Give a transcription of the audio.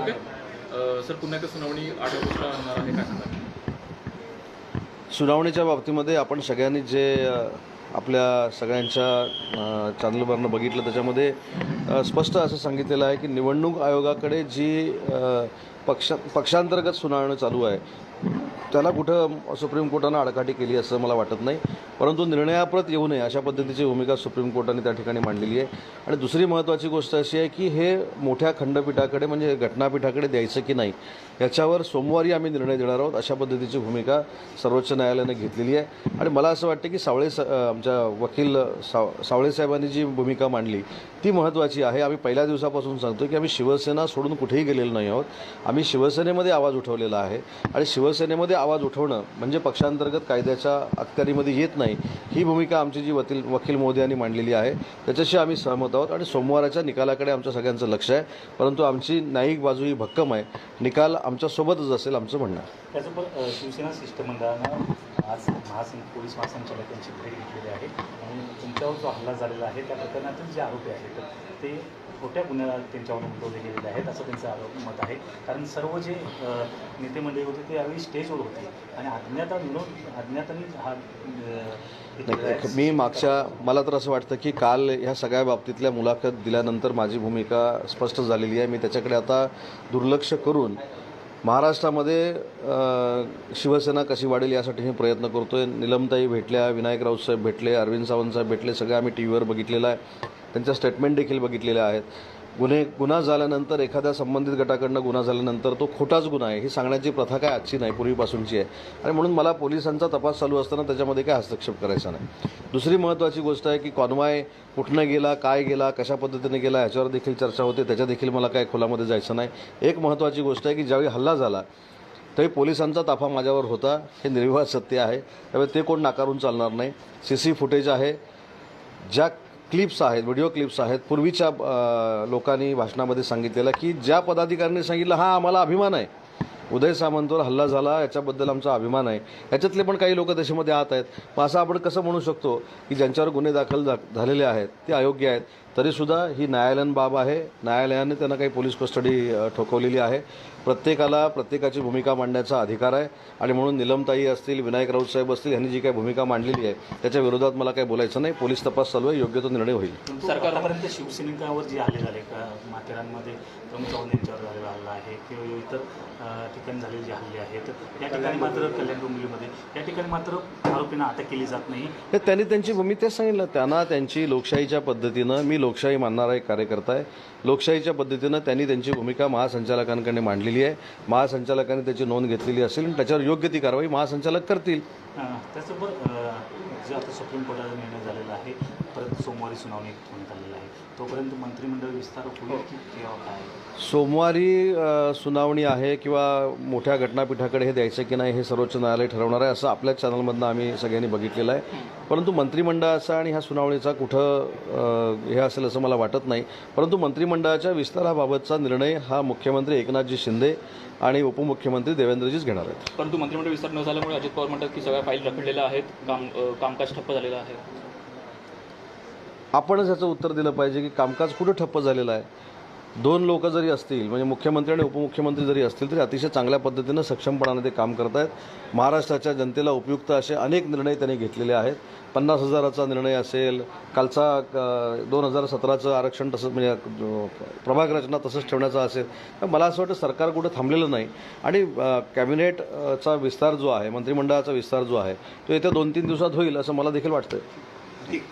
Okay. Sir पुन्हा एकदा सुनावणी आठ ऑगस्टला होणार आहे काय सांगा सुनावणीच्या बाबतीमध्ये आपण सगळ्यांनी जे आपल्या सगळ्यांच्या चॅनलवरनं बघितलं त्याच्यामध्ये स्पष्ट असं सांगितलेलं आहे की निवडणूक आयोगाकडे जी पक्ष पक्षांतर्गत सुनावणी चालू आहे त्याला कुठं सुप्रीम कोर्टानं आडकाठी केली असं मला वाटत नाही. परंतु निर्णयाप्रत येऊ नये अशा पद्धतीची भूमिका सुप्रीम कोर्टाने त्या ठिकाणी मांडलेली आहे. आणि दुसरी महत्त्वाची गोष्ट अशी आहे की हे मोठ्या खंडपीठाकडे म्हणजे घटनापीठाकडे द्यायचं की नाही याच्यावर सोमवारी आम्ही निर्णय देणार आहोत अशा पद्धतीची भूमिका सर्वोच्च न्यायालयानं घेतलेली आहे. आणि मला असं वाटतं की सावळे आमच्या वकील साव सावळे साहेबांनी जी भूमिका मांडली ती महत्त्वाची आहे. आम्ही पहिल्या दिवसापासून सांगतो की आम्ही शिवसेना सोडून कुठेही गेलेलो नाही आहोत. आम्ही शिवसेनेमध्ये आवाज उठवलेला आहे. आणि शिवसेनेमध्ये आवाज उठवणं म्हणजे पक्षांतर्गत कायद्याच्या अखत्यारीमध्ये येत नाही. ही भूमिका आमची जी वकील वकील मोदयांनी मांडलेली आहे त्याच्याशी आम्ही सहमत आहोत आणि सोमवाराच्या निकालाकडे आमच्या सगळ्यांचं लक्ष आहे. परंतु आमची न्यायिक बाजू ही भक्कम आहे. निकाल आमच्यासोबतच असेल आमचं म्हणणं. त्याचबरोबर शिवसेना शिष्टमंडळानं आज महासं पोलीस महासंचालकांची भेट घेतलेली आहे. आणि तुमच्यावर जो हल्ला झालेला आहे त्या प्रकरणातील जे आरोपी आहेत ते खोट्या गुन्ह्याला त्यांच्यावर नोंदवले गेलेले आहेत असं त्यांचं आरोप मत आहे. कारण सर्व जे नेते मंडळी होते ते यावेळी स्टेजवर होते. आणि अज्ञाता विनोद अज्ञातांनी हा मी मागच्या मला तर असं वाटतं की काल ह्या सगळ्या बाबतीतल्या मुलाखत दिल्यानंतर माझी भूमिका स्पष्ट झालेली आहे. मी त्याच्याकडे आता दुर्लक्ष करून महाराष्ट्रामध्ये शिवसेना कशी वाढेल यासाठी मी प्रयत्न करतो आहे निलमताई भेटल्या विनायक राऊत साहेब भेटले अरविंद सावंत साहेब भेटले सगळे आम्ही टी व्हीवर बघितलेलं आहे. त्यांच्या स्टेटमेंट देखील बघितलेल्या आहेत. गुन्हे गुन्हा झाल्यानंतर एखाद्या संबंधित गटाकडनं गुन्हा झाल्यानंतर तो खोटाच गुन्हा आहे. ही सांगण्याची प्रथा काय आजची नाही पूर्वीपासूनची आहे. आणि म्हणून मला पोलिसांचा तपास चालू असताना त्याच्यामध्ये काय हस्तक्षेप करायचा नाही. दुसरी महत्त्वाची गोष्ट आहे की कॉन्वाय कुठनं गेला काय गेला कशा पद्धतीने गेला ह्याच्यावर देखील चर्चा होते. त्याच्या देखील मला काय खोलामध्ये जायचं नाही. एक महत्त्वाची गोष्ट आहे की ज्यावेळी हल्ला झाला तरी पोलिसांचा ताफा माझ्यावर होता. हे निर्विवाद सत्य आहे. त्यामुळे ते कोण नाकारून चालणार नाही. सी सी फुटेज आहे. ज्या क्लिप्स आहेत व्हिडिओ क्लिप्स आहेत. पूर्वीच्या लोकांनी भाषणामध्ये सांगितलेलं की ज्या पदाधिकाऱ्यांनी सांगितलं हा आम्हाला अभिमान आहे. उदय सामंतवर हल्ला झाला याच्याबद्दल आमचा अभिमान आहे. याच्यातले पण काही लोक देशामध्ये आत आहेत. मग असं आपण कसं म्हणू शकतो की ज्यांच्यावर गुन्हे दाखल झा झालेले आहेत ते अयोग्य आहेत. तरीसुद्धा ही न्यायालयीन बाब आहे. न्यायालयाने त्यांना काही पोलीस कस्टडी ठोकवलेली आहे. प्रत्येकाला प्रत्येकाची भूमिका मांडण्याचा अधिकार आहे. आणि म्हणून निलमताई असतील विनायक राऊत साहेब असतील यांनी जी काही भूमिका मांडलेली आहे त्याच्या विरोधात मला काही बोलायचं नाही. पोलीस तपास चालू आहे. योग्य तो निर्णय होईल. सरकारपर्यंत सरकार- शिवसैनिकांवर जे हल्ले झाले माथेरानमध्ये प्रमुख यांच्यावर झालेला हल्ला आहे किंवा इतर ठिकाणी झालेले जे हल्ले आहेत या ठिकाणी मात्र कल्याण डोंबिवलीमध्ये या ठिकाणी मात्र आरोपींना अटक केली जात नाही. हे त्यांनी त्यांची भूमिका सांगितलं. त्यांना त्यांची लोकशाहीच्या पद्धतीनं मी लोकशाही मानणारा एक कार्यकर्ता आहे. लोकशाहीच्या पद्धतीनं त्यांनी त्यांची भूमिका महासंचालकांकडे मांडलेली आहे. महासंचालकांनी त्याची नोंद घेतलेली असेल आणि त्याच्यावर योग्य ती कारवाई महासंचालक करतील. त्याचबरोबर जे आता सुप्रीम कोर्टाचा निर्णय झालेला आहे परत सोमवारी सुनावणी होण्यात आलेली आहे. तोपर्यंत मंत्रिमंडळ विस्तार होईल की किंवा काय? सोमवारी सुनावणी आहे किंवा मोठ्या घटनापीठाकडे हे द्यायचं की नाही हे सर्वोच्च न्यायालय ठरवणार आहे असं आपल्याच चॅनलमधनं आम्ही सगळ्यांनी बघितलेलं आहे. परंतु मंत्रिमंडळाचा आणि ह्या सुनावणीचा कुठं हे असेल असं मला वाटत नाही. परंतु मंत्रिमंडळाच्या विस्ताराबाबतचा निर्णय हा मुख्यमंत्री एकनाथजी शिंदे आणि उपमुख्यमंत्री देवेंद्रजीच घेणार आहेत. परंतु मंत्रिमंडळ विस्तार न झाल्यामुळे अजित पवार म्हणतात की सगळ्या फाईल रखडलेल्या आहेत काम कामकाज ठप्प झालेलं आहे. आपणच याचं उत्तर दिलं पाहिजे की कामकाज कुठं ठप्प झालेलं आहे? दोन लोक जरी असतील म्हणजे मुख्यमंत्री आणि उपमुख्यमंत्री जरी असतील तरी अतिशय चांगल्या पद्धतीनं सक्षमपणाने ते काम करत आहेत महाराष्ट्राच्या जनतेला उपयुक्त असे अनेक निर्णय त्यांनी घेतलेले आहेत. पन्नास हजाराचा निर्णय असेल कालचा दोन हजार सतराचं आरक्षण तसंच म्हणजे प्रभाग रचना तसंच ठेवण्याचा असेल तर मला असं वाटतं सरकार कुठं थांबलेलं नाही. आणि कॅबिनेटचा विस्तार जो आहे मंत्रिमंडळाचा विस्तार जो आहे तो येत्या दोन तीन दिवसात होईल असं मला देखील वाटतं ठीक.